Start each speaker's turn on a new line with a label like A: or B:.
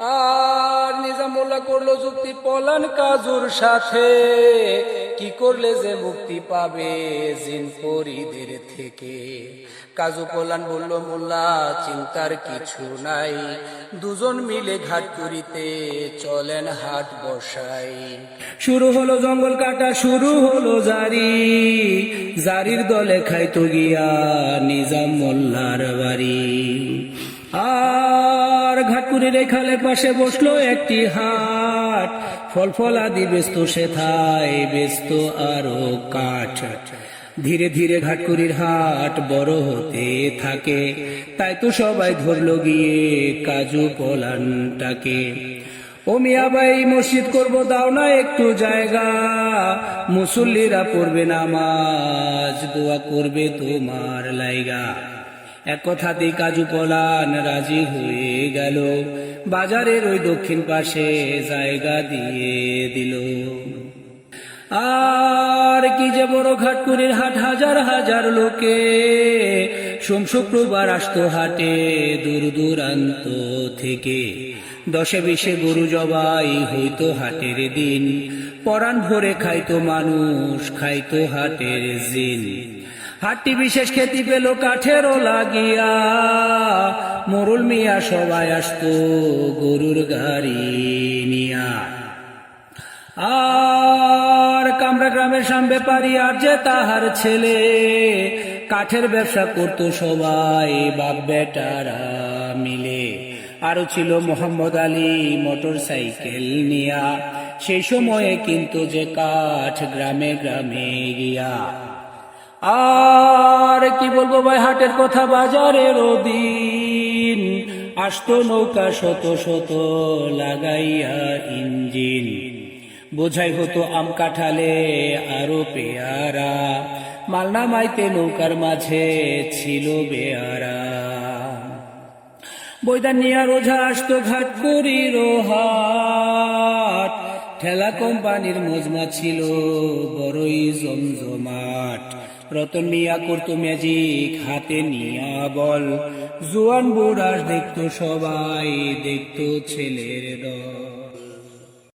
A: আর নিজামুল্লাহ করল যুক্তি পলান কাজুর সাথে। কি করলে যে মুক্তি পাবে জিন পরিদের থেকে? কাজু পলান বলল, মোল্লা, চিন্তার কিছু নাই। দুজন মিলে ঘাট করিতে চলেন হাট বসাই। শুরু হলো জঙ্গল কাটা, শুরু হলো জারি। জারির দলে খাইতো গিয়া নিজাম মোল্লার বাড়ি। আর ঘাটপুরের খালের পাশে বসল একটি হাট। ফল ফলাদি ব্যস্ত সেথায়, ব্যস্ত আরও কাঠ। ধীরে ধীরে ঘাটকুরির হাট বড় হতে থাকে। তাই তো সবাই ধরলো গিয়ে কাজু পলানটাকে ও মিয়াবাই মসজিদ করব, দাও না একটু জায়গা। মুসল্লিরা পড়বে নামাজ, দোয়া করবে তোমার লাইগা। এক কথাতে কাজু পলান রাজি হয়ে গেল। বাজারের ওই দক্ষিণ পাশে জায়গা দিয়ে দিল। আর কি যে বড় ঘাটকুরির হাট, হাজার হাজার লোকে সোম শুক্রবার আসতো হাটে দূর দূরান্ত থেকে। দশে বিশে গরু জবাই হইতো হাটের দিন। পরাণ ভরে খাইতো মানুষ, খাইতো হাটের জিন। হাটটি বিশেষ খ্যাতি পেল কাঠেরও লাগিয়া। মোরুল মিয়া সবাই আসত গরুর গাড়ি নিয়া। আর কামরা গ্রামের সাম ব্যাপারী আর যে তাহার ছেলে, কাঠের ব্যবসা করতো সবাই বাপ বেটারা মিলে। আরও ছিল মোহাম্মদ আলী মোটর সাইকেল নিয়া। সেই সময়ে কিন্তু যে কাঠ গ্রামে গ্রামে গিয়া আর কি বলব ভাই, হাটের কথা বাজারের দিন আসতো নৌকা শত শত লাগাইয়া ইঞ্জিন। বোঝাই হতো আম কাঠালে আরও পেয়ারা। মালনা মাইতে নৌকার মাঝে ছিল বেয়ারা। বৈদান নিয়া রোঝা আসতো ঘাট করির হাট। ঠেলা কোম্পানির মজমা ছিল বড়ই জমজমাট। রতন মিয়া করতো ম্যাজিক হাতে নিয়া বল। জোয়ান বুড়াস দেখতো সবাই দেখতো ছেলের দল।